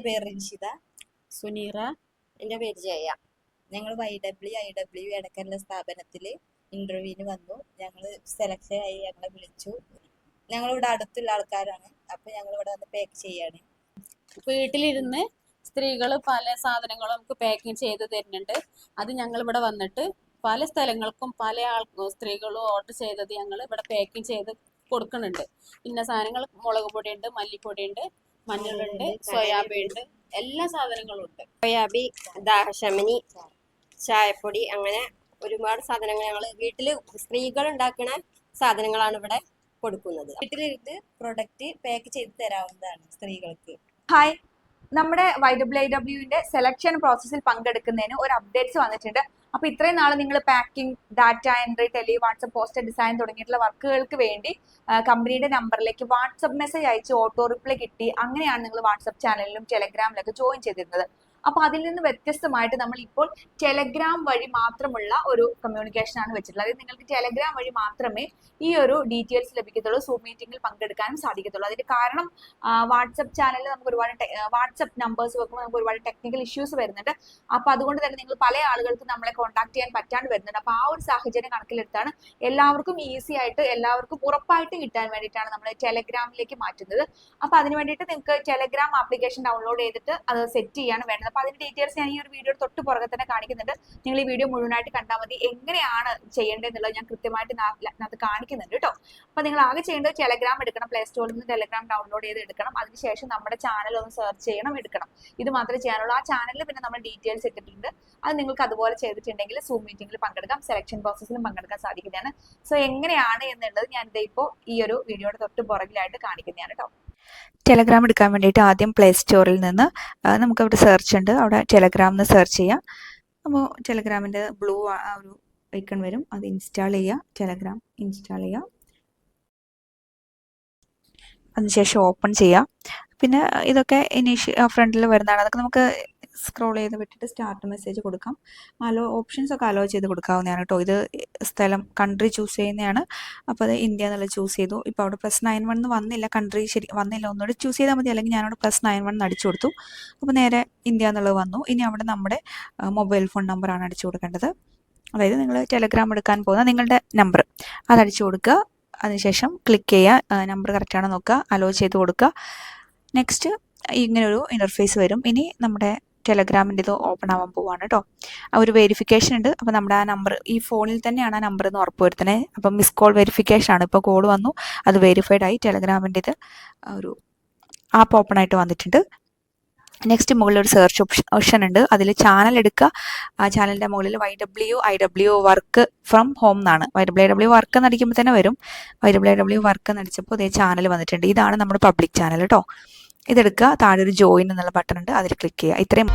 എന്റെ പേര് റിൻഷിത. സുനീറ. എന്റെ പേര് ജയ. ഞങ്ങൾ വൈ ഡബ്ല്യു ഐ ഡബ്ല്യു എടക്കല്ല സ്ഥാപനത്തിൽ ഇന്റർവ്യൂവിന് വന്നു. ഞങ്ങൾ സെലക്ഷൻ ആയി ഞങ്ങളെ വിളിച്ചു. ഞങ്ങളിവിടെ അടുത്തുള്ള ആൾക്കാരാണ്. അപ്പൊ ഞങ്ങൾ ഇവിടെ വന്ന് പാക്ക് ചെയ്യാണ്. വീട്ടിലിരുന്ന് സ്ത്രീകൾ പല സാധനങ്ങളും നമുക്ക് പാക്കിങ് ചെയ്ത് തരുന്നുണ്ട്. അത് ഞങ്ങൾ ഇവിടെ വന്നിട്ട് പല സ്ഥലങ്ങൾക്കും പല ആൾ സ്ത്രീകളും ഓർഡർ ചെയ്തത് ഞങ്ങൾ ഇവിടെ പാക്കിങ് ചെയ്ത് കൊടുക്കുന്നുണ്ട്. ഇന്ന സാധനങ്ങൾ മുളക് പൊടിയുണ്ട് മല്ലിപ്പൊടിയുണ്ട്. മഞ്ഞളുണ്ട് സോയാബീൻ ഉണ്ട് എല്ലാ സാധനങ്ങളും ഉണ്ട്. സോയാബി ദാഹശമനി ചായപ്പൊടി അങ്ങനെ ഒരുപാട് സാധനങ്ങൾ ഞങ്ങൾ വീട്ടിൽ സ്ത്രീകൾ ഉണ്ടാക്കുന്ന സാധനങ്ങളാണ് ഇവിടെ കൊടുക്കുന്നത്. വീട്ടിലിരുന്ന് പ്രൊഡക്റ്റ് പാക്ക് ചെയ്ത് തരാവുന്നതാണ് സ്ത്രീകൾക്ക്. ഹായ് നമ്മുടെ വൈ ഡബ്ല്യു ഐ ഡബ്ല്യുവിന്റെ സെലക്ഷൻ പ്രോസസ്സിൽ പങ്കെടുക്കുന്നതിന് ഒരു അപ്ഡേറ്റ്സ് വന്നിട്ടുണ്ട്. അപ്പൊ ഇത്രയും നാൾ നിങ്ങൾ packing data entry tele WhatsApp poster design തുടങ്ങിയിട്ടുള്ള വർക്കുകൾക്ക് വേണ്ടി കമ്പനിയുടെ നമ്പറിലേക്ക് വാട്സപ്പ് മെസ്സേജ് അയച്ച് ഓട്ടോ റിപ്ലൈ കിട്ടി. അങ്ങനെയാണ് നിങ്ങൾ വാട്സപ്പ് ചാനലിലും ടെലഗ്രാമിലൊക്കെ ജോയിൻ ചെയ്തിരുന്നത്. അപ്പൊ അതിൽ നിന്ന് വ്യത്യസ്തമായിട്ട് നമ്മൾ ഇപ്പോൾ ടെലഗ്രാം വഴി മാത്രമുള്ള ഒരു കമ്മ്യൂണിക്കേഷൻ ആണ് വെച്ചിട്ടുള്ളത്. അതായത് നിങ്ങൾക്ക് ടെലഗ്രാം വഴി മാത്രമേ ഈ ഒരു ഡീറ്റെയിൽസ് ലഭിക്കത്തുള്ളൂ സൂം മീറ്റിംഗിൽ പങ്കെടുക്കാനും സാധിക്കത്തുള്ളൂ. അതിന്റെ കാരണം വാട്സപ്പ് ചാനലിൽ നമുക്ക് ഒരുപാട് വാട്സപ്പ് നമ്പേഴ്സ് വെക്കുമ്പോൾ നമുക്ക് ഒരുപാട് ടെക്നിക്കൽ ഇഷ്യൂസ് വരുന്നുണ്ട്. അപ്പൊ അതുകൊണ്ട് തന്നെ നിങ്ങൾ പല ആളുകൾക്ക് നമ്മളെ കോൺടാക്ട് ചെയ്യാൻ പറ്റാണ്ട് വരുന്നുണ്ട്. അപ്പൊ ആ ഒരു സാഹചര്യം കണക്കിലെടുത്താണ് എല്ലാവർക്കും ഈസി ആയിട്ട് എല്ലാവർക്കും ഉറപ്പായിട്ട് കിട്ടാൻ വേണ്ടിയിട്ടാണ് നമ്മൾ ടെലഗ്രാമിലേക്ക് മാറ്റുന്നത്. അപ്പൊ അതിന് വേണ്ടിയിട്ട് നിങ്ങൾക്ക് ടെലഗ്രാം ആപ്ലിക്കേഷൻ ഡൗൺലോഡ് ചെയ്തിട്ട് അത് സെറ്റ് ചെയ്യാണ് വേണ്ടത് അപ്പൊ അതിന്റെ ഡീറ്റെയിൽസ് ഞാൻ ഈ ഒരു വീഡിയോ തൊട്ട് പുറകെ തന്നെ കാണിക്കുന്നുണ്ട്. നിങ്ങൾ ഈ വീഡിയോ മുഴുവനായിട്ട് കണ്ടാൽ മതി. എങ്ങനെയാണ് ചെയ്യേണ്ടതെന്നുള്ളത് ഞാൻ കൃത്യമായിട്ട് അത് കാണിക്കുന്നുണ്ട് കേട്ടോ. അപ്പൊ നിങ്ങൾ ആകെ ചെയ്യേണ്ടത് ടെലഗ്രാം എടുക്കണം. പ്ലേ സ്റ്റോറിൽ നിന്ന് ടെലഗ്രാം ഡൗൺലോഡ് ചെയ്ത് എടുക്കണം. അതിനുശേഷം നമ്മുടെ ചാനൽ ഒന്ന് സെർച്ച് ചെയ്യണം എടുക്കണം. ഇത് മാത്രമേ ചെയ്യാനുള്ളൂ. ആ ചാനലിൽ പിന്നെ നമ്മൾ ഡീറ്റെയിൽസ് ഇട്ടിട്ടുണ്ട്. അത് നിങ്ങൾക്ക് അതുപോലെ ചെയ്തിട്ടുണ്ടെങ്കിൽ സൂം മീറ്റിംഗിൽ പങ്കെടുക്കാം. സെലക്ഷൻ പ്രോസസ്സിലും പങ്കെടുക്കാൻ സാധിക്കുന്നതാണ്. സോ എങ്ങനെയാണ് എന്നുള്ളത് ഞാൻ ഇപ്പോൾ ഈ ഒരു വീഡിയോയുടെ തൊട്ട് പുറകിലായിട്ട് കാണിക്കുന്നതാണ് കേട്ടോ. ടെലഗ്രാം എടുക്കാൻ വേണ്ടിയിട്ട് ആദ്യം പ്ലേ സ്റ്റോറിൽ നിന്ന് നമുക്ക് അവിടെ സെർച്ച് ഉണ്ട്. അവിടെ ടെലഗ്രാം എന്ന് സെർച്ച് ചെയ്യാം. അപ്പോൾ ടെലഗ്രാമിന്റെ ബ്ലൂ ആ ഒരു ഐക്കൺ വരും. അത് ഇൻസ്റ്റാൾ ചെയ്യുക ടെലഗ്രാം ഇൻസ്റ്റാൾ ചെയ്യാം. അതിനുശേഷം ഓപ്പൺ ചെയ്യാം. പിന്നെ ഇതൊക്കെ ഇനീഷ്യ ഫ്രണ്ടിൽ വരുന്നതാണ്. അതൊക്കെ നമുക്ക് സ്ക്രോൾ ചെയ്ത് വിട്ടിട്ട് സ്റ്റാർട്ട് മെസ്സേജ് കൊടുക്കാം. അലോ ഓപ്ഷൻസ് ഒക്കെ അലോ ചെയ്ത് കൊടുക്കാവുന്നതാണ് കേട്ടോ ഇത് സ്ഥലം കൺട്രി ചൂസ് ചെയ്യുന്നതാണ് അപ്പോൾ അത് ഇന്ത്യ എന്നുള്ളത് ചൂസ് ചെയ്തു. ഇപ്പോൾ അവിടെ പ്ലസ് നയൻ വൺ വന്നില്ല കൺട്രി ശരി വന്നില്ല. ഒന്നുകൂടി ചൂസ് ചെയ്താൽ മതി. അല്ലെങ്കിൽ ഞാനവിടെ പ്ലസ് നയൻ വൺ അടിച്ചു കൊടുത്തു. അപ്പോൾ നേരെ ഇന്ത്യ എന്നുള്ളത് വന്നു. ഇനി അവിടെ നമ്മുടെ മൊബൈൽ ഫോൺ നമ്പറാണ് അടിച്ചു കൊടുക്കേണ്ടത്. അതായത് നിങ്ങൾ ടെലഗ്രാം എടുക്കാൻ പോകുന്ന നിങ്ങളുടെ നമ്പർ അത് അടിച്ചു കൊടുക്കുക. അതിനുശേഷം ക്ലിക്ക് ചെയ്യുക. നമ്പർ കറക്റ്റാണോ നോക്കുക. അലോ ചെയ്ത് കൊടുക്കുക. നെക്സ്റ്റ് ഇങ്ങനൊരു ഇന്റർഫേസ് വരും. ഇനി നമ്മുടെ ടെലഗ്രാമിന്റെ ഇത് ഓപ്പൺ ആവാൻ പോവാണ് കേട്ടോ ആ ഒരു വെരിഫിക്കേഷൻ ഉണ്ട്. അപ്പോൾ നമ്മുടെ ആ നമ്പർ ഈ ഫോണിൽ തന്നെയാണ് ആ നമ്പർ എന്ന് ഉറപ്പ് വരുത്തണേ അപ്പം മിസ് കോൾ വെരിഫിക്കേഷൻ ആണ്. ഇപ്പോൾ കോൾ വന്നു. അത് വെരിഫൈഡ് ആയി ടെലഗ്രാമിന്റെ ഇത് ഒരു ആപ്പ് ഓപ്പൺ ആയിട്ട് വന്നിട്ടുണ്ട്. നെക്സ്റ്റ് മുകളിൽ ഒരു സെർച്ച് ഓപ്ഷൻ ഓപ്ഷൻ ഉണ്ട്. അതിൽ ചാനൽ എടുക്കുക. ആ ചാനലിന്റെ മുകളിൽ Y W I W work from home എന്നാണ് Y W I W work എന്നടിക്കുമ്പോൾ തന്നെ വരും. Y W I W work എന്നടിച്ചപ്പോൾ ഇതേ ചാനൽ വന്നിട്ടുണ്ട്. ഇതാണ് നമ്മുടെ പബ്ലിക് ചാനൽ കേട്ടോ ഇതെടുക്കുക. താഴെ ഒരു ജോയിൻ എന്നുള്ള ബട്ടൺ ഉണ്ട്. അതിൽ ക്ലിക്ക് ചെയ്യുക. ഇത്രയും